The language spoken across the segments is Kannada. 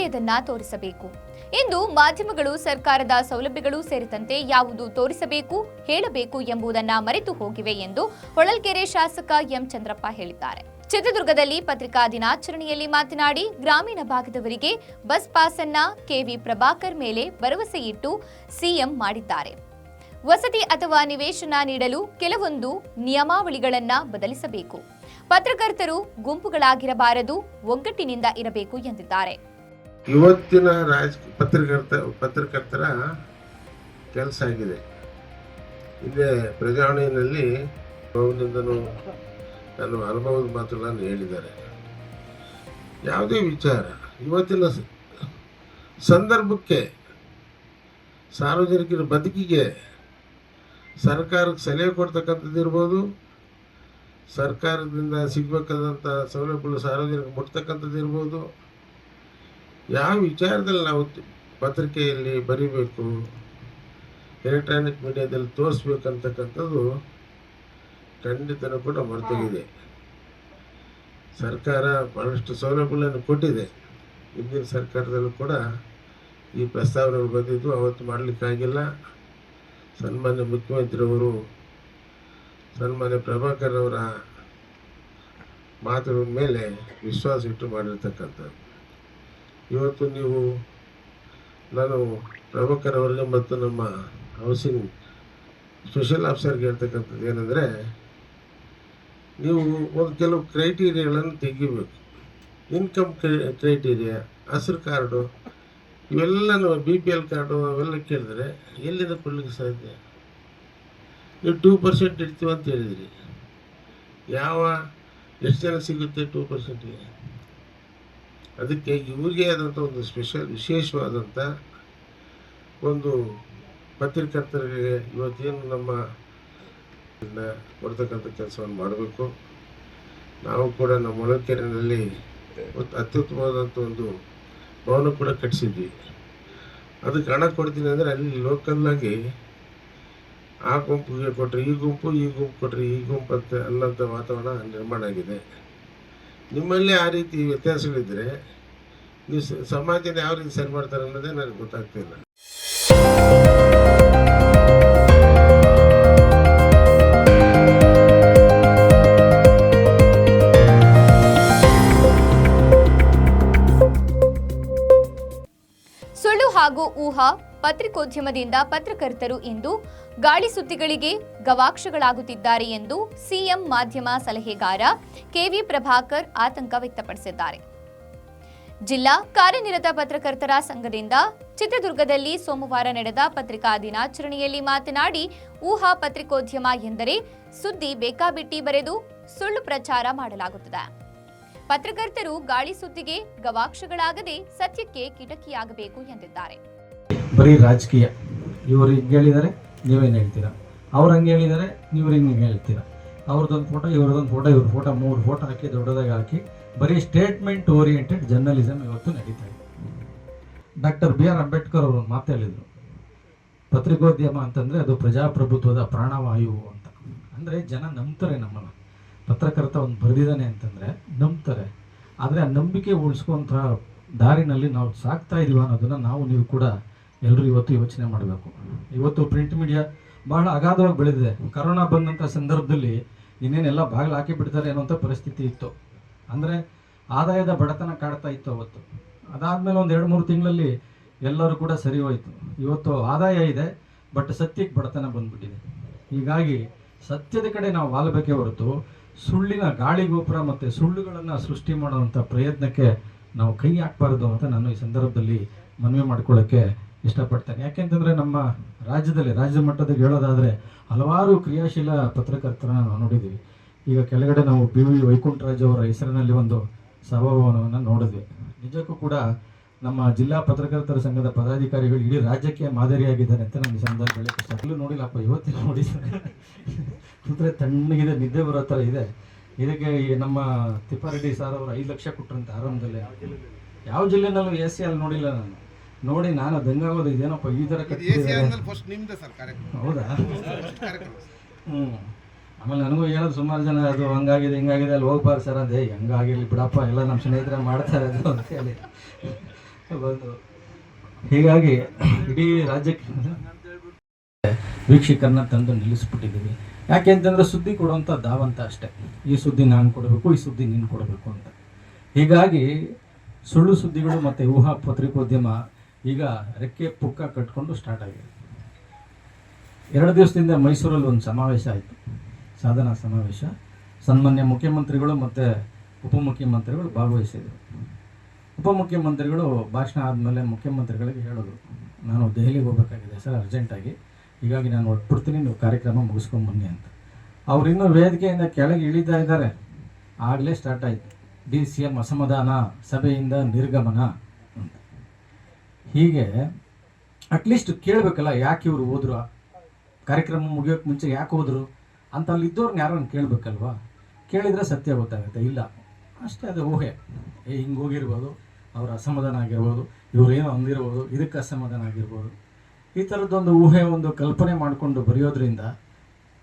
ಒಳ್ಳೆಯದನ್ನ ತೋರಿಸಬೇಕು. ಇಂದು ಮಾಧ್ಯಮಗಳು ಸರ್ಕಾರದ ಸೌಲಭ್ಯಗಳು ಸೇರಿದಂತೆ ಯಾವುದು ತೋರಿಸಬೇಕು, ಹೇಳಬೇಕು ಎಂಬುದನ್ನ ಮರೆತು ಹೋಗಿವೆ ಎಂದು ಹೊಳಲ್ಕೆರೆ ಶಾಸಕ ಎಂ ಚಂದ್ರಪ್ಪ ಹೇಳಿದ್ದಾರೆ. ಚಿತ್ರದುರ್ಗದಲ್ಲಿ ಪತ್ರಿಕಾ ದಿನಾಚರಣೆಯಲ್ಲಿ ಮಾತನಾಡಿ, ಗ್ರಾಮೀಣ ಭಾಗದವರಿಗೆ ಬಸ್ ಪಾಸ್ ಅನ್ನ ಕೆವಿ ಪ್ರಭಾಕರ್ ಮೇಲೆ ಭರವಸೆ ಇಟ್ಟು ಸಿಎಂ ಮಾಡಿದ್ದಾರೆ. ವಸತಿ ಅಥವಾ ನಿವೇಶನ ನೀಡಲು ಕೆಲವೊಂದು ನಿಯಮಾವಳಿಗಳನ್ನ ಬದಲಿಸಬೇಕು. ಪತ್ರಕರ್ತರು ಗುಂಪುಗಳಾಗಿರಬಾರದು, ಒಗ್ಗಟ್ಟಿನಿಂದ ಇರಬೇಕು ಎಂದಿದ್ದಾರೆ. ಇವತ್ತಿನ ರಾಜ ಪತ್ರಕರ್ತ, ಪತ್ರಕರ್ತರ ಕೆಲಸ ಆಗಿದೆ. ಹಿಂದೆ ಪ್ರಜಾವಣೆಯಲ್ಲಿ ಅವನಿಂದನೂ ನನ್ನ ಅನುಭವದ ಮಾತುಗಳನ್ನು ಹೇಳಿದ್ದಾರೆ. ಯಾವುದೇ ವಿಚಾರ, ಇವತ್ತಿನ ಸಂದರ್ಭಕ್ಕೆ, ಸಾರ್ವಜನಿಕರ ಬದುಕಿಗೆ ಸರ್ಕಾರಕ್ಕೆ ಸಲಹೆ ಕೊಡ್ತಕ್ಕಂಥದ್ದು ಇರ್ಬೋದು, ಸರ್ಕಾರದಿಂದ ಸಿಗಬೇಕಾದಂಥ ಸೌಲಭ್ಯಗಳು ಸಾರ್ವಜನಿಕ ಮುಟ್ತಕ್ಕಂಥದ್ದು ಇರ್ಬೋದು ಯಾವ ವಿಚಾರದಲ್ಲಿ ನಾವು ಪತ್ರಿಕೆಯಲ್ಲಿ ಬರಿಬೇಕು? ಎಲೆಕ್ಟ್ರಾನಿಕ್ ಮೀಡಿಯಾದಲ್ಲಿ ತೋರಿಸ್ಬೇಕಂತಕ್ಕಂಥದ್ದು ಖಂಡಿತನೂ ಕೂಡ ಮರೆತೋಗಿದೆ ಸರ್ಕಾರ ಬಹಳಷ್ಟು ಸೌಲಭ್ಯಗಳನ್ನು ಕೊಟ್ಟಿದೆ. ಹಿಂದಿನ ಸರ್ಕಾರದಲ್ಲೂ ಕೂಡ ಈ ಪ್ರಸ್ತಾವನೆಗಳು ಬಂದಿದ್ದು ಅವತ್ತು ಮಾಡಲಿಕ್ಕಾಗಿಲ್ಲ ಸನ್ಮಾನ್ಯ ಮುಖ್ಯಮಂತ್ರಿಯವರು ಸನ್ಮಾನ್ಯ ಪ್ರಭಾಕರ್ ಅವರ ಮಾತುಗಳ ಮೇಲೆ ವಿಶ್ವಾಸ ಇಟ್ಟು ಮಾಡಿರ್ತಕ್ಕಂಥದ್ದು. ಇವತ್ತು ನೀವು ನಾನು ಪ್ರಭಾಕರ್ ಅವರಿಗೆ ಮತ್ತು ನಮ್ಮ ಹೌಸಿಂಗ್ ಸ್ಪೆಷಲ್ ಆಫೀಸರ್ಗೆ ಹೇಳ್ತಕ್ಕಂಥದ್ದು ಏನಂದರೆ, ನೀವು ಒಂದು ಕೆಲವು ಕ್ರೈಟೀರಿಯಾಗಳನ್ನು ತೆಗಿಬೇಕು. ಇನ್ಕಮ್ ಕ್ರೈಟೀರಿಯಾ ಹಸಿರು ಕಾರ್ಡು ಇವೆಲ್ಲನೂ ಬಿ ಪಿ ಎಲ್ ಕಾರ್ಡು ಅವೆಲ್ಲ ಕೇಳಿದ್ರೆ ಎಲ್ಲಿಂದ ಕೊಡ್ಲಿಕ್ಕೆ ಸಾಧ್ಯ? ನೀವು ಟೂ ಪರ್ಸೆಂಟ್ ಇಡ್ತೀವಿ ಅಂತ ಹೇಳಿದ್ರಿ. ಯಾವ, ಎಷ್ಟು ಜನ ಸಿಗುತ್ತೆ ಟೂ ಪರ್ಸೆಂಟಿಗೆ ಅದಕ್ಕೆ ಇವರಿಗೆ ಆದಂಥ ಒಂದು ಸ್ಪೆಷಲ್ ವಿಶೇಷವಾದಂಥ ಒಂದು ಪತ್ರಕರ್ತರಿಗೆ ಇವತ್ತೇನು ನಮ್ಮ ಕೊಡ್ತಕ್ಕಂಥ ಕೆಲಸವನ್ನು ಮಾಡಬೇಕು. ನಾವು ಕೂಡ ನಮ್ಮ ಮೊಳಕೆರೆಯಲ್ಲಿ ಅತ್ಯುತ್ತಮವಾದಂಥ ಒಂದು ಭವನ ಕೂಡ ಕಟ್ಟಿಸಿದ್ವಿ ಅದಕ್ಕೆ ಹಣ ಕೊಡ್ತೀನಿ ಅಂದರೆ ಅಲ್ಲಿ ಲೋಕಲ್ಲಾಗಿ ಆ ಗುಂಪಿಗೆ ಕೊಟ್ಟರೆ ಈ ಗುಂಪು ಈ ಗುಂಪು ಕೊಟ್ಟರೆ ಈ ಗುಂಪು ಅಂತ ಅನ್ನೋಂಥ ವಾತಾವರಣ ನಿರ್ಮಾಣ ಆಗಿದೆ. ನಿಮ್ಮಲ್ಲಿ ಆ ರೀತಿ ವ್ಯತ್ಯಾಸಗಳಿದ್ದರೆ ನೀವು ಸಮಾಜನ ಯಾವ ರೀತಿ ಸರಿ ಮಾಡ್ತಾರೆ ಅನ್ನೋದೇ ನನಗೆ ಗೊತ್ತಾಗ್ತಿಲ್ಲ. ಪತ್ರಿಕೋದ್ಯಮದಿಂದ ಪತ್ರಕರ್ತರು ಇಂದು ಗಾಳಿ ಸುದ್ದಿಗಳಿಗೆ ಗವಾಕ್ಷಗಳಾಗುತ್ತಿದ್ದಾರೆ ಎಂದು ಸಿಎಂ ಮಾಧ್ಯಮ ಸಲಹೆಗಾರ ಕೆವಿ ಪ್ರಭಾಕರ್ ಆತಂಕ ವ್ಯಕ್ತಪಡಿಸಿದ್ದಾರೆ. ಜಿಲ್ಲಾ ಕಾರ್ಯನಿರತ ಪತ್ರಕರ್ತರ ಸಂಘದಿಂದ ಚಿತ್ರದುರ್ಗದಲ್ಲಿ ಸೋಮವಾರ ನಡೆದ ಪತ್ರಿಕಾ ದಿನಾಚರಣೆಯಲ್ಲಿ ಮಾತನಾಡಿ, ಊಹಾ ಪತ್ರಿಕೋದ್ಯಮ ಎಂದರೆ ಸುದ್ದಿ ಬೇಕಾಬಿಟ್ಟಿ ಬರೆದು ಸುಳ್ಳು ಪ್ರಚಾರ ಮಾಡಲಾಗುತ್ತದೆ. ಪತ್ರಕರ್ತರು ಗಾಳಿ ಸುದ್ದಿಗೆ ಗವಾಕ್ಷಗಳಾಗದೆ ಸತ್ಯಕ್ಕೆ ಕಿಟಕಿಯಾಗಬೇಕು ಎಂದಿದ್ದಾರೆ. ಬರೀ ರಾಜಕೀಯ. ಇವರು ಹಿಂಗೆ ಹೇಳಿದ್ದಾರೆ ನೀವೇನು ಹೇಳ್ತೀರಾ? ಅವ್ರು ಹಂಗೆ ಹೇಳಿದ್ದಾರೆ ನೀವು ಹಿಂಗೆ ಹೇಳ್ತೀರಾ? ಅವ್ರದ್ದೊಂದು ಫೋಟೋ ಇವ್ರದ್ದೊಂದು ಫೋಟೋ ಇವ್ರ ಫೋಟೋ ಮೂರು ಫೋಟೋ ಹಾಕಿ, ದೊಡ್ಡದಾಗಿ ಹಾಕಿ, ಬರೀ ಸ್ಟೇಟ್ಮೆಂಟ್ ಓರಿಯೆಂಟೆಡ್ ಜರ್ನಲಿಸಮ್ ಇವತ್ತು ನಡೀತಾ ಇದೆ. ಡಾಕ್ಟರ್ ಬಿ ಆರ್ ಅಂಬೇಡ್ಕರ್ ಅವರು ಹೇಳಿದರು. ಪತ್ರಿಕೋದ್ಯಮ ಅಂತಂದರೆ ಅದು ಪ್ರಜಾಪ್ರಭುತ್ವದ ಪ್ರಾಣವಾಯು ಅಂತ. ಅಂದರೆ ಜನ ನಂಬ್ತಾರೆ ನಮ್ಮನ್ನು. ಪತ್ರಕರ್ತ ಒಂದು ಬರೆದಿದ್ದಾನೆ ಅಂತಂದರೆ ನಂಬ್ತಾರೆ. ಆದರೆ ಆ ನಂಬಿಕೆ ಉಳಿಸ್ಕೊಂಥ ದಾರಿನಲ್ಲಿ ನಾವು ಸಾಕ್ತಾ ಇದೀವ ಅನ್ನೋದನ್ನು ನಾವು ನೀವು ಕೂಡ ಎಲ್ಲರೂ ಇವತ್ತು ಯೋಚನೆ ಮಾಡಬೇಕು. ಇವತ್ತು ಪ್ರಿಂಟ್ ಮೀಡಿಯಾ ಬಹಳ ಅಗಾಧವಾಗಿ ಬೆಳೆದಿದೆ. ಕರೋನಾ ಬಂದಂಥ ಸಂದರ್ಭದಲ್ಲಿ ಇನ್ನೇನೆಲ್ಲ ಬಾಗಿಲು ಹಾಕಿ ಬಿಡ್ತಾರೆ ಅನ್ನೋಂಥ ಪರಿಸ್ಥಿತಿ ಇತ್ತು. ಅಂದರೆ ಆದಾಯದ ಬಡತನ ಕಾಡ್ತಾ ಇತ್ತು ಅವತ್ತು. ಅದಾದಮೇಲೆ ಒಂದು ಎರಡು ಮೂರು ತಿಂಗಳಲ್ಲಿ ಎಲ್ಲರೂ ಕೂಡ ಸರಿ ಹೋಯಿತು. ಇವತ್ತು ಆದಾಯ ಇದೆ ಬಟ್ ಸತ್ಯಕ್ಕೆ ಬಡತನ ಬಂದ್ಬಿಟ್ಟಿದೆ. ಹೀಗಾಗಿ ಸತ್ಯದ ಕಡೆ ನಾವು ವಾಲಬೇಕೇ ಹೊರತು ಸುಳ್ಳಿನ ಗಾಳಿ ಗೋಪುರ ಮತ್ತು ಸುಳ್ಳುಗಳನ್ನು ಸೃಷ್ಟಿ ಮಾಡುವಂಥ ಪ್ರಯತ್ನಕ್ಕೆ ನಾವು ಕೈ ಹಾಕಬಾರ್ದು ಅಂತ ನಾನು ಈ ಸಂದರ್ಭದಲ್ಲಿ ಮನವಿ ಮಾಡ್ಕೊಳ್ಳೋಕ್ಕೆ ಇಷ್ಟಪಡ್ತೇನೆ ಯಾಕೆಂತಂದರೆ ನಮ್ಮ ರಾಜ್ಯದಲ್ಲಿ, ರಾಜ್ಯ ಮಟ್ಟದಲ್ಲಿ ಹೇಳೋದಾದರೆ ಹಲವಾರು ಕ್ರಿಯಾಶೀಲ ಪತ್ರಕರ್ತರನ್ನ ನಾವು ನೋಡಿದ್ದೀವಿ. ಈಗ ಕೆಳಗಡೆ ನಾವು ಬಿ ವಿ ವೈಕುಂಠರಾಜ್ ಅವರ ಹೆಸರಿನಲ್ಲಿ ಒಂದು ಸಭಾಭವನವನ್ನು ನೋಡಿದ್ವಿ. ನಿಜಕ್ಕೂ ಕೂಡ ನಮ್ಮ ಜಿಲ್ಲಾ ಪತ್ರಕರ್ತರ ಸಂಘದ ಪದಾಧಿಕಾರಿಗಳು ಇಡೀ ರಾಜ್ಯಕ್ಕೆ ಮಾದರಿಯಾಗಿದ್ದಾರೆ ಅಂತ ನಮ್ಗೆ ಸಂದರ್ಭದಲ್ಲಿ ಎಲ್ಲೂ ನೋಡಿಲ್ಲಪ್ಪ ಇವತ್ತಿನ ನೋಡಿದ್ದಾರೆ ಕೂತ್ರೆ ತಣ್ಣಗಿದೆ, ನಿದ್ದೆ ಬರೋ ಥರ ಇದೆ. ಇದಕ್ಕೆ ನಮ್ಮ ತಿಪ್ಪಾರೆಡ್ಡಿ ಸರ್ ಅವರು ಐದು ಲಕ್ಷ ಕೊಟ್ಟರಂತೆ ಆರಂಭದಲ್ಲಿ. ಯಾವ ಜಿಲ್ಲೆನಲ್ಲೂ ಎ ಸಿ ಅಲ್ಲಿ ನೋಡಿಲ್ಲ ನಾನು. ನೋಡಿ ನಾನು ದಂಗಾಗೋದು ಇದೇನಪ್ಪ ಈ ಥರ ಹೌದಾ? ಹ್ಞೂ ಆಮೇಲೆ ನನಗೂ ಹೇಳೋದು ಸುಮಾರು ಜನ ಅದು ಹಂಗಾಗಿದೆ ಹಿಂಗಾಗಿದೆ ಅಲ್ಲಿ ಹೋಗ್ಬಾರ್ದು ಸರ್ ಅದೇ ಹೆಂಗಾಗಿರ್ಲಿ ಬಿಡಪ್ಪ ಎಲ್ಲ ನಮ್ಮ ಸ್ನೇಹಿತರೆ ಮಾಡ್ತಾರೆ ಅದು ಅಂತ ಹೇಳಿ. ಬಂದು ಹೀಗಾಗಿ ಇಡೀ ರಾಜ್ಯಕ್ಕೆ ವೀಕ್ಷಕರನ್ನ ತಂದು ನಿಲ್ಲಿಸ್ಬಿಟ್ಟಿದ್ದೀವಿ. ಯಾಕೆ ಅಂತಂದ್ರೆ ಸುದ್ದಿ ಕೊಡುವಂಥ ದಾವಂತ ಅಷ್ಟೇ. ಈ ಸುದ್ದಿ ನಾನು ಕೊಡಬೇಕು ಈ ಸುದ್ದಿ ನೀನು ಕೊಡಬೇಕು ಅಂತ. ಹೀಗಾಗಿ ಸುಳ್ಳು ಸುದ್ದಿಗಳು ಮತ್ತು ಊಹಾ ಪತ್ರಿಕೋದ್ಯಮ ಈಗ ರೆಕ್ಕೆ ಪುಕ್ಕ ಕಟ್ಕೊಂಡು ಸ್ಟಾರ್ಟ್ ಆಗಿದೆ. ಎರಡು ದಿವಸದಿಂದ ಮೈಸೂರಲ್ಲಿ ಒಂದು ಸಮಾವೇಶ ಆಯಿತು. ಸಾಧನಾ ಸಮಾವೇಶ. ಸನ್ಮಾನ್ಯ ಮುಖ್ಯಮಂತ್ರಿಗಳು ಮತ್ತು ಉಪಮುಖ್ಯಮಂತ್ರಿಗಳು ಭಾಗವಹಿಸಿದರು. ಉಪಮುಖ್ಯಮಂತ್ರಿಗಳು ಭಾಷಣ ಆದಮೇಲೆ ಮುಖ್ಯಮಂತ್ರಿಗಳಿಗೆ ಹೇಳೋದು, ನಾನು ದೆಹಲಿಗೆ ಹೋಗಬೇಕಾಗಿದೆ ಸರ್ ಅರ್ಜೆಂಟಾಗಿ ಹೀಗಾಗಿ ನಾನು ಹೊರಟ್ಬಿಡ್ತೀನಿ, ನೀವು ಕಾರ್ಯಕ್ರಮ ಮುಗಿಸ್ಕೊಂಡು ಬನ್ನಿ ಅಂತ. ಅವ್ರು ಇನ್ನೂ ವೇದಿಕೆಯಿಂದ ಕೆಳಗೆ ಇಳಿತಾ ಇದ್ದಾರೆ. ಆಗಲೇ ಸ್ಟಾರ್ಟ್ ಆಯಿತು. ಡಿ ಸಿ ಎಂ ಅಸಮಾಧಾನ, ಸಭೆಯಿಂದ ನಿರ್ಗಮನ. ಹೀಗೆ ಅಟ್ಲೀಸ್ಟ್ ಕೇಳಬೇಕಲ್ಲ ಯಾಕೆ ಇವರು ಹೋದ್ರು? ಕಾರ್ಯಕ್ರಮ ಮುಗಿಯೋಕ್ಕೆ ಮುಂಚೆ ಯಾಕೆ ಹೋದ್ರು? ಅಂತ ಅಲ್ಲಿ ಇದ್ದವ್ರನ್ನ ಯಾರನ್ನು ಕೇಳಬೇಕಲ್ವಾ? ಕೇಳಿದರೆ ಸತ್ಯ ಗೊತ್ತಾಗುತ್ತೆ. ಇಲ್ಲ. ಅಷ್ಟೇ ಅದು ಊಹೆ. ಏ, ಹಿಂಗೆ ಹೋಗಿರ್ಬೋದು. ಅವ್ರ ಅಸಮಾಧಾನ ಆಗಿರ್ಬೋದು. ಏನೋ ಅಂದಿರ್ಬೋದು. ಇದಕ್ಕೆ ಅಸಮಾಧಾನ ಆಗಿರ್ಬೋದು. ಈ ಥರದ್ದೊಂದು ಊಹೆ, ಒಂದು ಕಲ್ಪನೆ ಮಾಡಿಕೊಂಡು ಬರೆಯೋದ್ರಿಂದ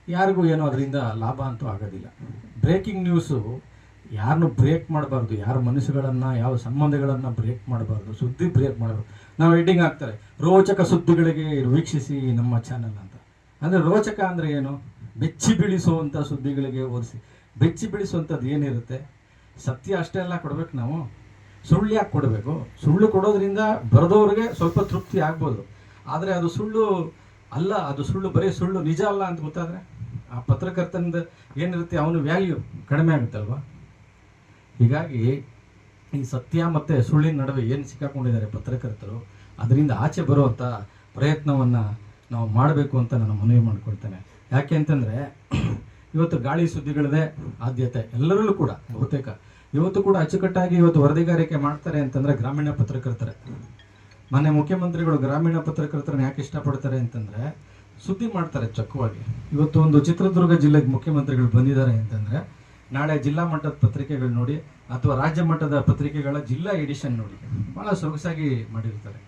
ಯಾರಿಗೂ ಏನೋ ಅದರಿಂದ ಲಾಭ ಅಂತೂ ಆಗೋದಿಲ್ಲ. ಬ್ರೇಕಿಂಗ್ ನ್ಯೂಸು ಯಾರನ್ನು ಬ್ರೇಕ್ ಮಾಡಬಾರ್ದು. ಯಾರ ಮನಸ್ಸುಗಳನ್ನು ಯಾವ ಸಂಬಂಧಗಳನ್ನು ಬ್ರೇಕ್ ಮಾಡಬಾರ್ದು. ಸುದ್ದಿ ಬ್ರೇಕ್ ಮಾಡಬಾರ್ದು. ನಾವು ಎಡಿಂಗ್ ಆಗ್ತಾರೆ. ರೋಚಕ ಸುದ್ದಿಗಳಿಗೆ ವೀಕ್ಷಿಸಿ ನಮ್ಮ ಚಾನಲ್ ಅಂತ. ಅಂದರೆ ರೋಚಕ ಅಂದರೆ ಏನು? ಬೆಚ್ಚಿ ಬೀಳಿಸುವಂಥ ಸುದ್ದಿಗಳಿಗೆ ಓದಿಸಿ ಬೆಚ್ಚಿ ಬೀಳಿಸುವಂಥದ್ದು ಏನಿರುತ್ತೆ? ಸತ್ಯ ಅಷ್ಟೇ ಎಲ್ಲ ಕೊಡ್ಬೇಕು ನಾವು. ಸುಳ್ಳು ಯಾಕೆ ಕೊಡಬೇಕು? ಸುಳ್ಳು ಕೊಡೋದ್ರಿಂದ ಬರೆದವ್ರಿಗೆ ಸ್ವಲ್ಪ ತೃಪ್ತಿ ಆಗ್ಬೋದು. ಆದರೆ ಅದು ಸುಳ್ಳು ಅಲ್ಲ, ಅದು ಸುಳ್ಳು ಬರೀ ಸುಳ್ಳು ನಿಜ ಅಲ್ಲ ಅಂತ ಗೊತ್ತಾದರೆ ಆ ಪತ್ರಕರ್ತನಿಂದ ಏನಿರುತ್ತೆ? ಅವನು ವ್ಯಾಲ್ಯೂ ಕಡಿಮೆ ಆಗುತ್ತಲ್ವ? ಹೀಗಾಗಿ ಈ ಸತ್ಯ ಮತ್ತು ಸುಳ್ಳಿನ ನಡುವೆ ಏನು ಸಿಕ್ಕಾಕೊಂಡಿದ್ದಾರೆ ಪತ್ರಕರ್ತರು, ಅದರಿಂದ ಆಚೆ ಬರುವಂಥ ಪ್ರಯತ್ನವನ್ನು ನಾವು ಮಾಡಬೇಕು ಅಂತ ನಾನು ಮನವಿ ಮಾಡಿಕೊಳ್ತೇನೆ. ಯಾಕೆ ಅಂತಂದರೆ, ಇವತ್ತು ಗಾಳಿ ಸುದ್ದಿಗಳದೇ, ಆದ್ಯತೆ ಎಲ್ಲರಲ್ಲೂ ಕೂಡ, ಬಹುತೇಕ. ಇವತ್ತು ಕೂಡ ಅಚ್ಚುಕಟ್ಟಾಗಿ ಇವತ್ತು ವರದಿಗಾರಿಕೆ ಮಾಡ್ತಾರೆ ಅಂತಂದರೆ ಗ್ರಾಮೀಣ ಪತ್ರಕರ್ತರೆ. ಮನೆ ಮುಖ್ಯಮಂತ್ರಿಗಳು ಗ್ರಾಮೀಣ ಪತ್ರಕರ್ತರನ್ನ ಯಾಕೆ ಇಷ್ಟಪಡ್ತಾರೆ ಅಂತಂದರೆ, ಸುದ್ದಿ ಮಾಡ್ತಾರೆ ಚೊಕ್ಕವಾಗಿ. ಇವತ್ತು ಒಂದು ಚಿತ್ರದುರ್ಗ ಜಿಲ್ಲೆಗೆ ಮುಖ್ಯಮಂತ್ರಿಗಳು ಬಂದಿದ್ದಾರೆ ಅಂತಂದರೆ, ನಾಳೆ ಜಿಲ್ಲಾ ಮಟ್ಟದ ಪತ್ರಿಕೆಗಳು ನೋಡಿ ಅಥವಾ ರಾಜ್ಯ ಮಟ್ಟದ ಪತ್ರಿಕೆಗಳ ಜಿಲ್ಲಾ ಎಡಿಷನ್ ನೋಡಿ. ಭಾಳ ಸೊಗಸಾಗಿ ಮಾಡಿರ್ತಾರೆ.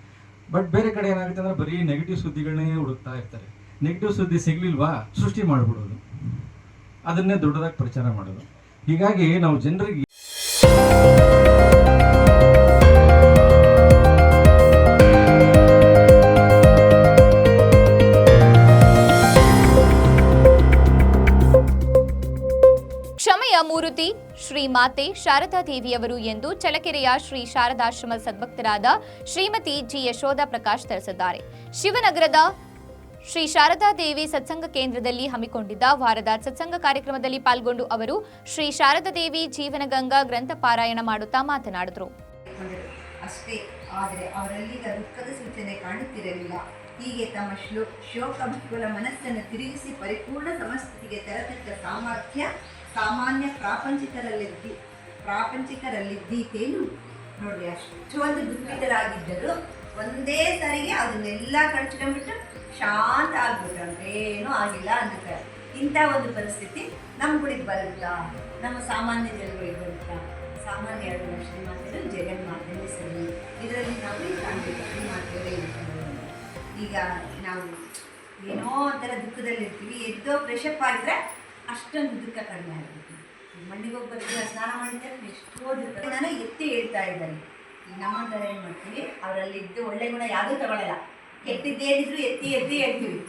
ಬಟ್ ಬೇರೆ ಕಡೆ ಏನಾಗುತ್ತೆ ಅಂದರೆ ಬರೀ ನೆಗೆಟಿವ್ ಸುದ್ದಿಗಳನ್ನೇ ಹುಡುಕ್ತಾ ಇರ್ತಾರೆ. ನೆಗೆಟಿವ್ ಸುದ್ದಿ ಸಿಗ್ಲಿಲ್ವಾ? ಸೃಷ್ಟಿ ಮಾಡಿಬಿಡೋದು. ಅದನ್ನೇ ದೊಡ್ಡದಾಗಿ ಪ್ರಚಾರ ಮಾಡೋದು. ಹೀಗಾಗಿ ನಾವು ಜನರಿಗೆ ಮಾತೆ ಶಾರದಾ ದೇವಿಯವರು ಎಂದು ಚಳಕೆರೆಯ ಶ್ರೀ ಶಾರದಾಶ್ರಮ ಸದ್ಭಕ್ತರಾದ ಶ್ರೀಮತಿ ಜಿ ಯಶೋಧ ಪ್ರಕಾಶ್ ತಿಳಿಸಿದ್ದಾರೆ. ಶಿವನಗರದ ಶ್ರೀ ಶಾರದಾ ದೇವಿ ಸತ್ಸಂಗ ಕೇಂದ್ರದಲ್ಲಿ ಹಮ್ಮಿಕೊಂಡಿದ್ದ ವಾರದ ಸತ್ಸಂಗ ಕಾರ್ಯಕ್ರಮದಲ್ಲಿ ಪಾಲ್ಗೊಂಡು ಅವರು ಶ್ರೀ ಶಾರದಾ ದೇವಿ ಜೀವನಗಂಗಾ ಗ್ರಂಥ ಪಾರಾಯಣ ಮಾಡುತ್ತಾ ಮಾತನಾಡಿದರು. ಅಷ್ಟೇ, ಆದರೆ ದುಃಖದ ಸೂಚನೆ ಕಾಣುತ್ತಿರಲಿಲ್ಲ. ಹೀಗೆ ತಮ್ಮ ಶ್ಲೋ ಶೋಕ ಮನಸ್ಸನ್ನು ತಿರುಗಿಸಿ ಪರಿಪೂರ್ಣ ಸಮಸ್ಥಿತಿಗೆ ತರತಕ್ಕ ಸಾಮರ್ಥ್ಯ ಸಾಮಾನ್ಯ ಪ್ರಾಪಂಚಿಕರಲ್ಲಿದ್ದಿ ಪ್ರಾಪಂಚಿಕರಲ್ಲಿದ್ದೀತೇನು ನೋಡಿ ಅಷ್ಟೊಂದು ದುಃಖಿತರಾಗಿದ್ದರು ಒಂದೇ ಸರಿಗೆ ಅದನ್ನೆಲ್ಲ ಕಳ್ಚ್ಕೊಂಡ್ಬಿಟ್ಟು ಶಾಂತ ಆಗ್ಬಿಟ್ರಂತೆ ಏನೂ ಆಗಿಲ್ಲ ಅಂತಾರೆ ಇಂಥ ಒಂದು ಪರಿಸ್ಥಿತಿ ನಮ್ಮ ಗುಡಿಗೆ ಬರುತ್ತಾ ನಮ್ಮ ಸಾಮಾನ್ಯ ಜನಗಳಿಗೆ ಬರುತ್ತಾ ಸಾಮಾನ್ಯ ಹೇಳುವ ಜಗನ್ ಮಾತೇ ಸರಿ ಇದರಲ್ಲಿ ನಾವು ಕಾಣಬೇಕು ಶ್ರೀಮಾತೆಯವರೇ ಈಗ ನಾವು ಏನೋ ಒಂಥರ ದುಃಖದಲ್ಲಿರ್ತೀವಿ. ಎದ್ದೋ ಫ್ರೆಶಪ್ ಆಗಿದ್ರೆ ಅಷ್ಟೊಂದು ದುಃಖ ಕಡಿಮೆ ಆಗುತ್ತೆ ಮಂಡಿಗೆ ಹೋಗಿ ಬರ್ತೀವಿ ಸ್ನಾನ ಮಾಡಿದ್ರೆ ಎಷ್ಟೋ ದುಃಖ ನಾನು ಎತ್ತಿ ಹೇಳ್ತಾ ಇದ್ದಾರೆ ಈಗ ನಮ್ಮಂತರ ಏನು ಮಾಡ್ತೀವಿ ಅವರಲ್ಲಿದ್ದು ಒಳ್ಳೆ ಗುಣ ಯಾವುದೂ ತಗೊಳ್ಳಲ್ಲ ಕೆಟ್ಟಿದ್ದೇನಿದ್ರು ಎತ್ತಿ ಎತ್ತಿ ಹೇಳ್ತೀವಿ.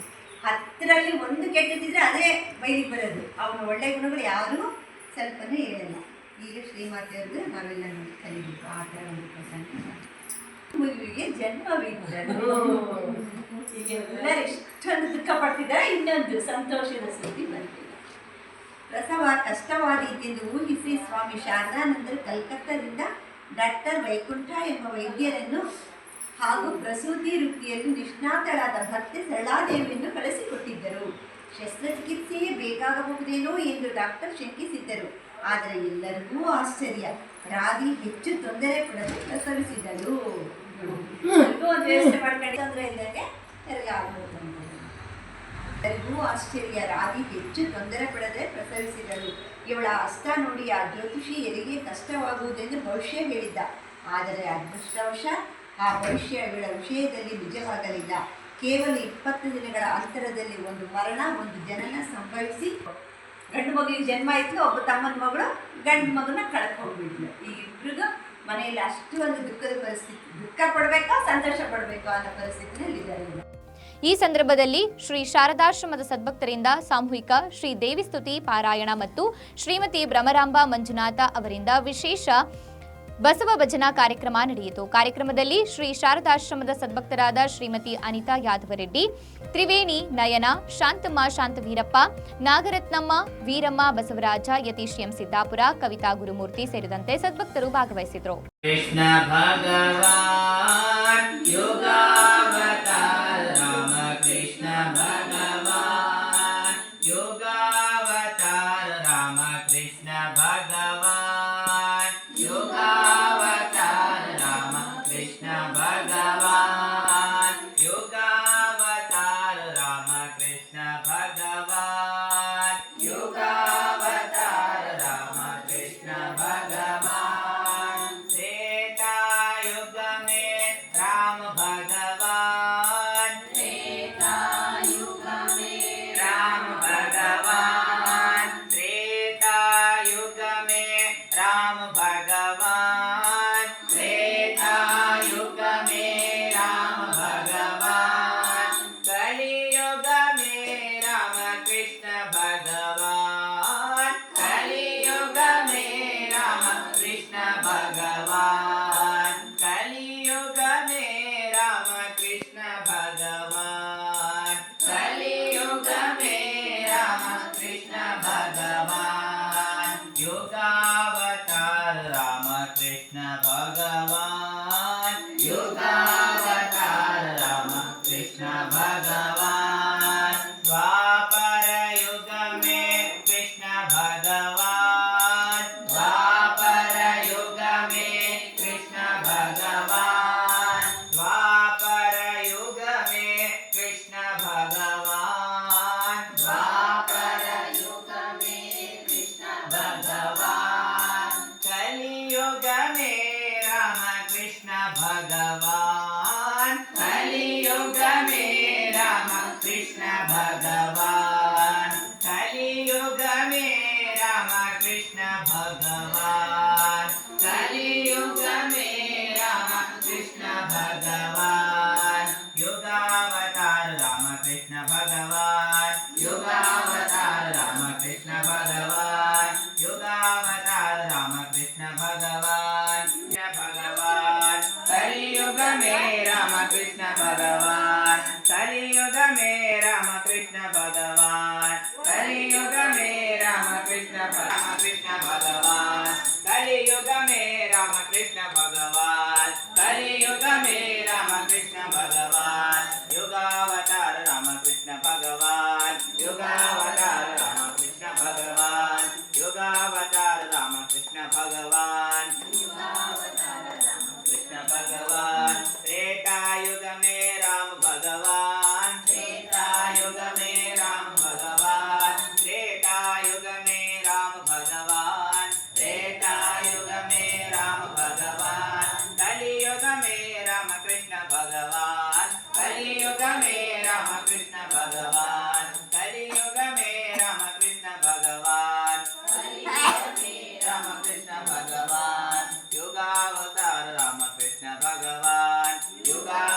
ಹತ್ತರಲ್ಲಿ ಒಂದು ಕೆಟ್ಟದಿದ್ರೆ ಅದೇ ಬೈಲಿಗೆ ಬರೋದು. ಅವನ ಒಳ್ಳೆ ಗುಣಗಳು ಯಾರೂ ಸ್ವಲ್ಪನೇ ಹೇಳಲ್ಲ. ಈಗ ಶ್ರೀಮಾತೆಯವ್ರದ್ದು ನಾವೆಲ್ಲ ನೋಡಿ ಕಲಿಬೇಕು. ಆ ಥರ ಒಂದು ಪ್ರಸಂಗ. ಮಗುವಿಗೆ ಜನ್ಮವಿದ್ದರು ಈಗ ಎಲ್ಲರೂ ಎಷ್ಟೊಂದು ದುಃಖ ಪಡ್ತಿದ್ದಾರೆ ಇನ್ನೊಂದು ಸಂತೋಷದ ಸುದ್ದಿ ಬಂದಿದೆ ಪ್ರಸವ ಕಷ್ಟವಾದೀತೆಂದು ಊಹಿಸಿ ಸ್ವಾಮಿ ಶಾರದಾನಂದರು ಕಲ್ಕತ್ತಾದಿಂದ ಡಾಕ್ಟರ್ ವೈಕುಂಠ ಎಂಬ ವೈದ್ಯರನ್ನು ಹಾಗೂ ಪ್ರಸೂತಿ ವೃತ್ತಿಯಲ್ಲಿ ನಿಷ್ಣಾತಳಾದ ಭಕ್ತೆ ಸರಳಾದೇವಿಯನ್ನು ಕಳಿಸಿಕೊಟ್ಟಿದ್ದರು. ಶಸ್ತ್ರಚಿಕಿತ್ಸೆಯೇ ಬೇಕಾಗಬಹುದೇನೋ ಎಂದು ಡಾಕ್ಟರ್ ಶಂಕಿಸಿದ್ದರು. ಆದರೆ ಎಲ್ಲರಿಗೂ ಆಶ್ಚರ್ಯ. ರಾಧಿ ಹೆಚ್ಚು ತೊಂದರೆ ಪಡದೆ ಪ್ರಸವಿಸಿದಳು. ಎಲ್ಲರೂ ಒಂದು ವ್ಯವಸ್ಥೆ ಮಾಡ್ಕೊಂಡು ತೊಂದರೆ ಇದ್ದಂಗೆ ಹೆರಿಗೆ ಆಗ್ಬೋದು ಅಂತ. ಎಲ್ಲರಿಗೂ ಆಶ್ಚರ್ಯ ರಾಧಿ ಹೆಚ್ಚು ತೊಂದರೆ ಪಡದೆ ಪ್ರಸವಿಸಿದಳು. ಇವಳ ಹಸ್ತ ನೋಡಿ ಆ ಜ್ಯೋತಿಷಿ ಹೆರಿಗೆ ಕಷ್ಟವಾಗುವುದೆಂದು ಭವಿಷ್ಯ ಹೇಳಿದ್ದ. ಆದರೆ ಅದೃಷ್ಟವಶ ಆ ಭವಿಷ್ಯ ಇವಳ ವಿಷಯದಲ್ಲಿ ನಿಜವಾಗಲಿಲ್ಲ. ಕೇವಲ ಇಪ್ಪತ್ತು ದಿನಗಳ ಅಂತರದಲ್ಲಿ ಒಂದು ಮರಣ, ಒಂದು ಜನನ ಸಂಭವಿಸಿ ಗಂಡು ಮಗುವಿಗೆ ಜನ್ಮ ಇತ್ತು ಒಬ್ಬ ತಮ್ಮನ ಮಗಳು ಗಂಡು ಮಗನ ಕಳ್ಕೊಂಡ್ಬಿಟ್ಲು ಈ ಇಬ್ಬರಿಗೂ ಮನೆಯಲ್ಲಿ ಅಷ್ಟು ಒಂದು ದುಃಖದ ಪರಿಸ್ಥಿತಿ, ದುಃಖ ಪಡಬೇಕಾ, ಸಂತೋಷ ಪಡಬೇಕಾ ಅನ್ನೋ ಪರಿಸ್ಥಿತಿನಲ್ಲಿ ಇದ್ದಾರೆ ಈ ಸಂದರ್ಭದಲ್ಲಿ ಶ್ರೀ ಶಾರದಾಶ್ರಮದ ಸದ್ಭಕ್ತರಿಂದ ಸಾಮೂಹಿಕ ಶ್ರೀ ದೇವಿ ಸ್ತುತಿ, ಪಾರಾಯಣ ಮತ್ತು ಶ್ರೀಮತಿ ಭ್ರಮರಾಂಬ ಮಂಜುನಾಥ ಅವರಿಂದ ವಿಶೇಷ ಬಸವ ಭಜನಾ ಕಾರ್ಯಕ್ರಮ ನಡೆಯಿತು. ಕಾರ್ಯಕ್ರಮದಲ್ಲಿ ಶ್ರೀ ಶಾರದಾಶ್ರಮದ ಸದ್ಭಕ್ತರಾದ ಶ್ರೀಮತಿ ಅನಿತಾ ಯಾದವರೆಡ್ಡಿ, ತ್ರಿವೇಣಿ ನಯನ, ಶಾಂತಮ್ಮ, ಶಾಂತವೀರಪ್ಪ, ನಾಗರತ್ನಮ್ಮ, ವೀರಮ್ಮ, ಬಸವರಾಜ, ಯತೀಶ್ ಎಂ ಸಿದ್ದಾಪುರ, ಕವಿತಾ ಗುರುಮೂರ್ತಿ ಸೇರಿದಂತೆ ಸದ್ಭಕ್ತರು ಭಾಗವಹಿಸಿದರು. you guys.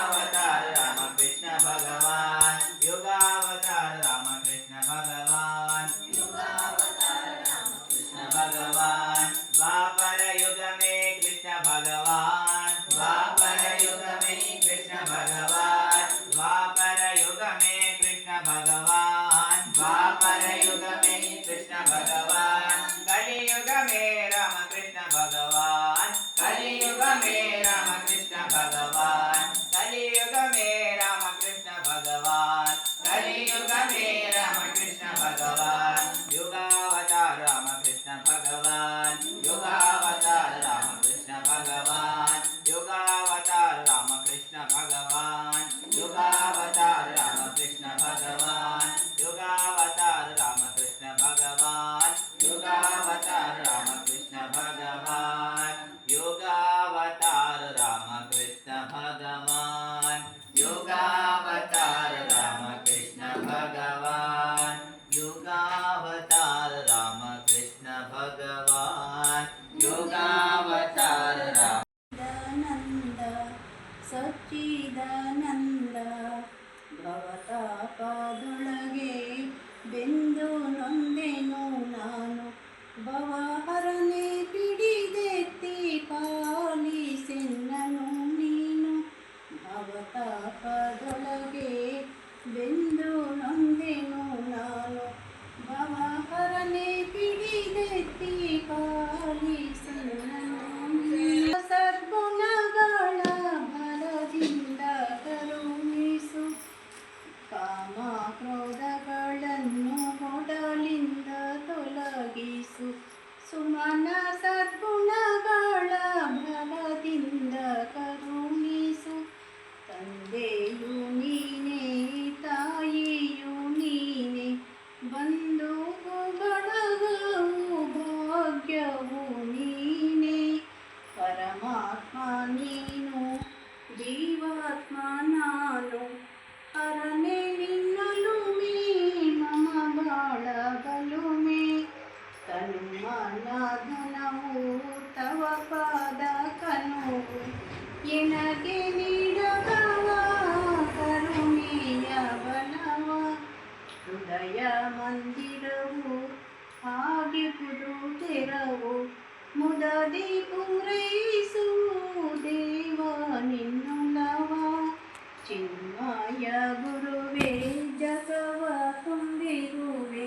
ಚಿನ್ಮಯ ಗುರುವೇ ಜಗವ ತುಂಬಿರುವೆ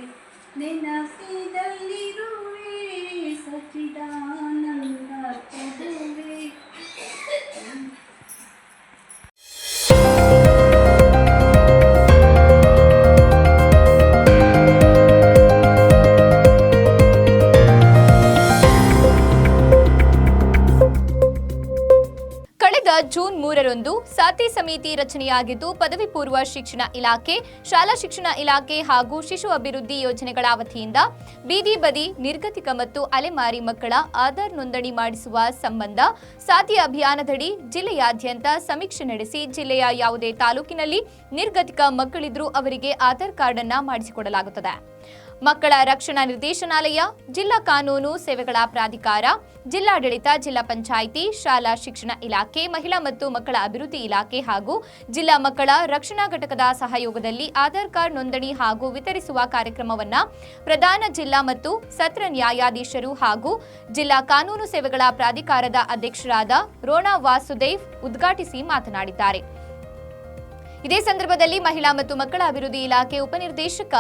ನೆನಸಿದಲ್ಲಿರುವೆ ಸಚಿದಾನಂದ ಕೊಡುವೆ ಮೂರರಂದು ಸಾತಿ ಸಮಿತಿ ರಚನೆಯಾಗಿದ್ದು ಪದವಿ ಪೂರ್ವ ಶಿಕ್ಷಣ ಇಲಾಖೆ, ಶಾಲಾ ಶಿಕ್ಷಣ ಇಲಾಖೆ ಹಾಗೂ ಶಿಶು ಅಭಿವೃದ್ಧಿ ಯೋಜನೆಗಳ ವತಿಯಿಂದ ಬೀದಿ ಬದಿ ನಿರ್ಗತಿಕ ಮತ್ತು ಅಲೆಮಾರಿ ಮಕ್ಕಳ ಆಧಾರ್ ನೋಂದಣಿ ಮಾಡಿಸುವ ಸಂಬಂಧ ಸಾತಿ ಅಭಿಯಾನದಡಿ ಜಿಲ್ಲೆಯಾದ್ಯಂತ ಸಮೀಕ್ಷೆ ನಡೆಸಿ ಜಿಲ್ಲೆಯ ಯಾವುದೇ ತಾಲೂಕಿನಲ್ಲಿ ನಿರ್ಗತಿಕ ಮಕ್ಕಳಿದ್ರೂ ಅವರಿಗೆ ಆಧಾರ್ ಕಾರ್ಡ್ ಅನ್ನ ಮಾಡಿಸಿಕೊಡಲಾಗುತ್ತದೆ. ಮಕ್ಕಳ ರಕ್ಷಣಾ ನಿರ್ದೇಶನಾಲಯ, ಜಿಲ್ಲಾ ಕಾನೂನು ಸೇವೆಗಳ ಪ್ರಾಧಿಕಾರ, ಜಿಲ್ಲಾಡಳಿತ, ಜಿಲ್ಲಾ ಪಂಚಾಯಿತಿ, ಶಾಲಾ ಶಿಕ್ಷಣ ಇಲಾಖೆ, ಮಹಿಳಾ ಮತ್ತು ಮಕ್ಕಳ ಅಭಿವೃದ್ಧಿ ಇಲಾಖೆ ಹಾಗೂ ಜಿಲ್ಲಾ ಮಕ್ಕಳ ರಕ್ಷಣಾ ಘಟಕದ ಸಹಯೋಗದಲ್ಲಿ ಆಧಾರ್ ಕಾರ್ಡ್ ನೋಂದಣಿ ಹಾಗೂ ವಿತರಿಸುವ ಕಾರ್ಯಕ್ರಮವನ್ನು ಪ್ರಧಾನ ಜಿಲ್ಲಾ ಮತ್ತು ಸತ್ರ ನ್ಯಾಯಾಧೀಶರು ಹಾಗೂ ಜಿಲ್ಲಾ ಕಾನೂನು ಸೇವೆಗಳ ಪ್ರಾಧಿಕಾರದ ಅಧ್ಯಕ್ಷರಾದ ರೋಣಾ ವಾಸುದೇವ್ ಉದ್ಘಾಟಿಸಿ ಮಾತನಾಡಿದ್ದಾರೆ. ಇದೇ ಸಂದರ್ಭದಲ್ಲಿ ಮಹಿಳಾ ಮತ್ತು ಮಕ್ಕಳ ಅಭಿವೃದ್ಧಿ ಇಲಾಖೆ ಉಪನಿರ್ದೇಶಕ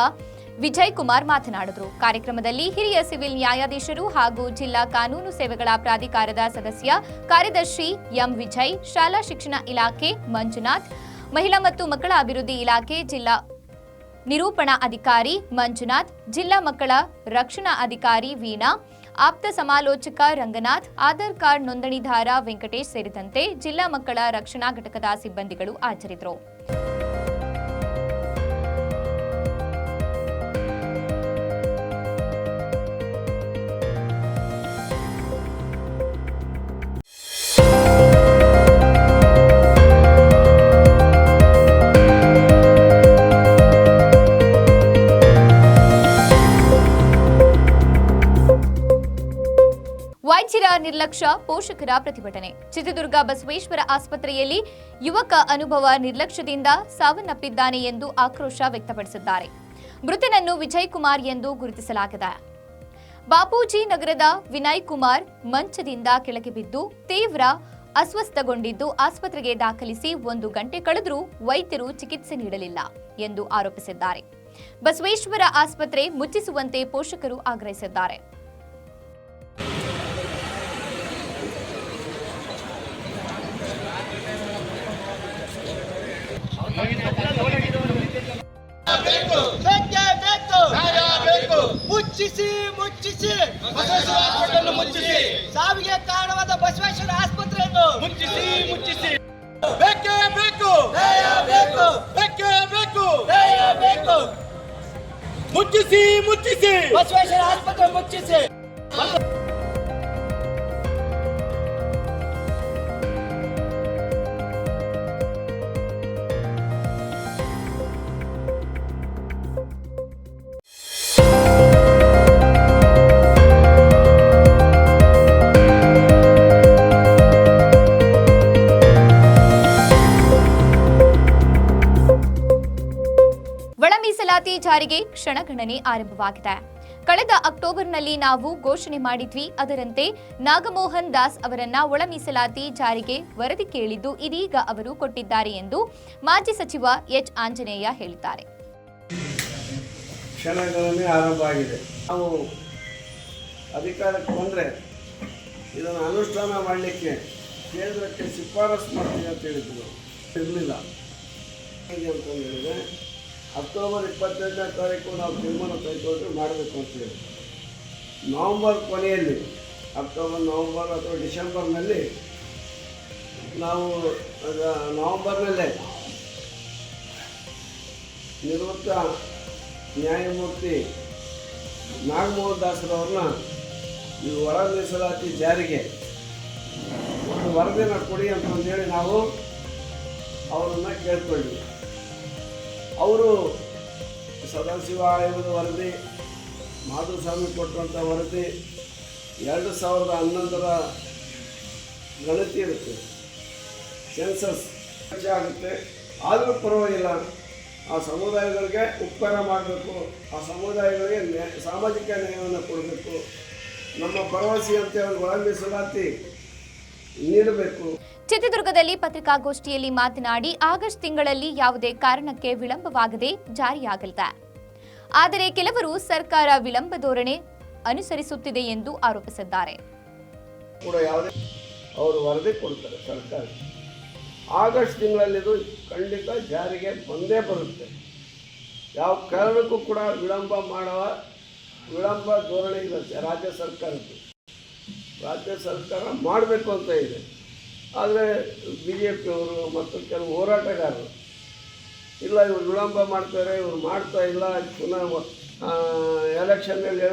ವಿಜಯ್ ಕುಮಾರ್ ಮಾತನಾಡಿದರು. ಕಾರ್ಯಕ್ರಮದಲ್ಲಿ ಹಿರಿಯ ಸಿವಿಲ್ ನ್ಯಾಯಾಧೀಶರು ಹಾಗೂ ಜಿಲ್ಲಾ ಕಾನೂನು ಸೇವೆಗಳ ಪ್ರಾಧಿಕಾರದ ಸದಸ್ಯ ಕಾರ್ಯದರ್ಶಿ ಎಂ ವಿಜಯ್, ಶಾಲಾ ಶಿಕ್ಷಣ ಇಲಾಖೆ ಮಂಜುನಾಥ್, ಮಹಿಳಾ ಮತ್ತು ಮಕ್ಕಳ ಅಭಿವೃದ್ಧಿ ಇಲಾಖೆ ಜಿಲ್ಲಾ ನಿರೂಪಣಾ ಅಧಿಕಾರಿ ಮಂಜುನಾಥ್, ಜಿಲ್ಲಾ ಮಕ್ಕಳ ರಕ್ಷಣಾ ಅಧಿಕಾರಿ ವೀಣಾ, ಆಪ್ತ ಸಮಾಲೋಚಕ ರಂಗನಾಥ್, ಆಧಾರ್ ಕಾರ್ಡ್ ನೋಂದಣಿದಾರ ವೆಂಕಟೇಶ್ ಸೇರಿದಂತೆ ಜಿಲ್ಲಾ ಮಕ್ಕಳ ರಕ್ಷಣಾ ಘಟಕದ ಸಿಬ್ಬಂದಿಗಳು ಹಾಜರಿದ್ದರು. ವೈದ್ಯರ ನಿರ್ಲಕ್ಷ್ಯ ಪೋಷಕರ ಪ್ರತಿಭಟನೆ. ಚಿತ್ರದುರ್ಗ ಬಸವೇಶ್ವರ ಆಸ್ಪತ್ರೆಯಲ್ಲಿ ಯುವಕ ಅನುಭವ ನಿರ್ಲಕ್ಷ್ಯದಿಂದ ಸಾವನ್ನಪ್ಪಿದ್ದಾನೆ ಎಂದು ಆಕ್ರೋಶ ವ್ಯಕ್ತಪಡಿಸಿದ್ದಾರೆ. ಮೃತನನ್ನು ವಿಜಯ್ ಕುಮಾರ್ ಎಂದು ಗುರುತಿಸಲಾಗಿದೆ. ಬಾಪೂಜಿ ನಗರದ ವಿನಯ್ ಕುಮಾರ್ ಮಂಚದಿಂದ ಕೆಳಗೆ ಬಿದ್ದು ತೀವ್ರ ಅಸ್ವಸ್ಥಗೊಂಡಿದ್ದು ಆಸ್ಪತ್ರೆಗೆ ದಾಖಲಿಸಿ ಒಂದು ಗಂಟೆ ಕಳೆದರೂ ವೈದ್ಯರು ಚಿಕಿತ್ಸೆ ನೀಡಲಿಲ್ಲ ಎಂದು ಆರೋಪಿಸಿದ್ದಾರೆ. ಬಸವೇಶ್ವರ ಆಸ್ಪತ್ರೆ ಮುಚ್ಚಿಸುವಂತೆ ಪೋಷಕರು ಆಗ್ರಹಿಸಿದ್ದಾರೆ. ಮುಚ್ಚಿಸಿ ಮುಚ್ಚಿಸಿ. ಮುಚ್ಚಿಸಿ. ಸಾವಿಗೆ ಕಾರಣವಾದ ಬಸವೇಶ್ವರ ಆಸ್ಪತ್ರೆಯನ್ನು ಮುಚ್ಚಿಸಿ ಮುಚ್ಚಿಸಿ. ಬೇಕೇ ಬೇಕು. ಬೇಕು ಬೇಕೇ. ಬೇಕು ಬೇಕು. ಮುಚ್ಚಿಸಿ ಮುಚ್ಚಿಸಿ. ಬಸವೇಶ್ವರ ಆಸ್ಪತ್ರೆ ಮುಚ್ಚಿಸಿ. ಮೀಸಲಾತಿ ಜಾರಿಗೆ ಕ್ಷಣಗಣನೆ ಆರಂಭವಾಗಿದೆ. ಕಳೆದ ಅಕ್ಟೋಬರ್ನಲ್ಲಿ ನಾವು ಘೋಷಣೆ ಮಾಡಿದ್ವಿ. ಅದರಂತೆ ನಾಗಮೋಹನ್ ದಾಸ್ ಅವರನ್ನ ಒಳ ಮೀಸಲಾತಿ ಜಾರಿಗೆ ವರದಿ ಕೇಳಿದ್ದು ಇದೀಗ ಅವರು ಕೊಟ್ಟಿದ್ದಾರೆ ಎಂದು ಮಾಜಿ ಸಚಿವ ಎಚ್. ಆಂಜನೇಯ ಹೇಳಿದ್ದಾರೆ. ಕ್ಷಣಗಣನೆ ಆರಂಭ ಆಗಿದೆ. ನಾವು ಅಧಿಕಾರಕ್ಕೆ ಬಂದರೆ ಇದನ್ನು ಅನುಷ್ಠಾನ ಮಾಡಲಿಕ್ಕೆ ಕೇಂದ್ರಕ್ಕೆ ಶಿಫಾರಸು ಮಾಡ್ತೀವಿ ಅಂತ ಹೇಳಿದ್ರು. ಇರಲಿಲ್ಲ. ಹೇಗೆ ಅಂತ ಹೇಳಿದ್ರೆ ಅಕ್ಟೋಬರ್ ಇಪ್ಪತ್ತೆಂಟನೇ ತಾರೀಕು ನಾವು ತೀರ್ಮಾನ ಕೈಗೊಂಡು ಮಾಡಬೇಕು ಅಂತೇಳಿ ನವಂಬರ್ ಕೊನೆಯಲ್ಲಿ, ಅಕ್ಟೋಬರ್, ನವಂಬರ್ ಅಥವಾ ಡಿಸೆಂಬರ್ನಲ್ಲಿ ನಾವು ನವಂಬರ್ನಲ್ಲೇ ನಿವೃತ್ತ ನ್ಯಾಯಮೂರ್ತಿ ನಾಗಮೋಹನ್ ದಾಸರವ್ರನ್ನ ಈ ಒಳ ಮೀಸಲಾತಿ ಜಾರಿಗೆ ಒಂದು ವರದಿನ ಕೊಡಿ ಅಂತಂದೇಳಿ ನಾವು ಅವರನ್ನು ಕೇಳ್ಕೊಂಡ್ವಿ ಅವರು ಸದಾಶಿವ ಆಯೋಗದ ವರದಿ, ಮಾಧುಸ್ವಾಮಿ ಕೊಟ್ಟಂಥ ವರದಿ ಎರಡು ಸಾವಿರದ ಹನ್ನೊಂದರ ಗಣತಿ ಇರುತ್ತೆ. ಸೆನ್ಸಸ್ ಆಗುತ್ತೆ. ಆದರೂ ಪರವಾಗಿಲ್ಲ. ಆ ಸಮುದಾಯಗಳಿಗೆ ಉಪಕಾರ ಮಾಡಬೇಕು. ಆ ಸಮುದಾಯಗಳಿಗೆ ನ್ಯಾ, ಸಾಮಾಜಿಕ ನ್ಯಾಯವನ್ನು ಕೊಡಬೇಕು. ನಮ್ಮ ಪ್ರವಾಸಿ ಅಂತ ಒಳ ಮೀಸಲಾತಿ ನೀಡಬೇಕು. ಚಿತ್ರದುರ್ಗದಲ್ಲಿ ಪತ್ರಿಕಾಗೋಷ್ಠಿಯಲ್ಲಿ ಮಾತನಾಡಿ, ಆಗಸ್ಟ್ ತಿಂಗಳಲ್ಲಿ ಯಾವುದೇ ಕಾರಣಕ್ಕೆ ವಿಳಂಬವಾಗದೆ ಜಾರಿಯಾಗಲಿದೆ. ಆದರೆ ಕೆಲವರು ಸರ್ಕಾರ ವಿಳಂಬ ಧೋರಣೆ ಅನುಸರಿಸುತ್ತಿದೆ ಎಂದು ಆರೋಪಿಸಿದ್ದಾರೆ. ಅವರು ವರದಿ ಕೊಡ್ತಾರೆ ಸರ್ಕಾರ. ಆಗಸ್ಟ್ ತಿಂಗಳಲ್ಲಿ ಇದು ಖಂಡಿತ ಜಾರಿಗೆ ಬಂದೇ ಬರುತ್ತೆ. ಯಾವ ಕಾರಣಕ್ಕೂ ಕೂಡ ವಿಳಂಬ ಮಾಡುವ ವಿಳಂಬ ಧೋರಣೆ ಇಲ್ಲ, ರಾಜ್ಯ ಸರ್ಕಾರಕ್ಕೆ ರಾಜ್ಯ ಸರ್ಕಾರ ಮಾಡಬೇಕು ಅಂತ ಇದೆ. ಆದರೆ ಬಿ ಜೆ ಪಿಯವರು ಮತ್ತು ಕೆಲವು ಹೋರಾಟಗಾರರು, ಇಲ್ಲ ಇವರು ವಿಳಂಬ ಮಾಡ್ತಾರೆ, ಇವರು ಮಾಡ್ತಾ ಇಲ್ಲ ಪುನಃ ಎಲೆಕ್ಷನ್ನಲ್ಲಿ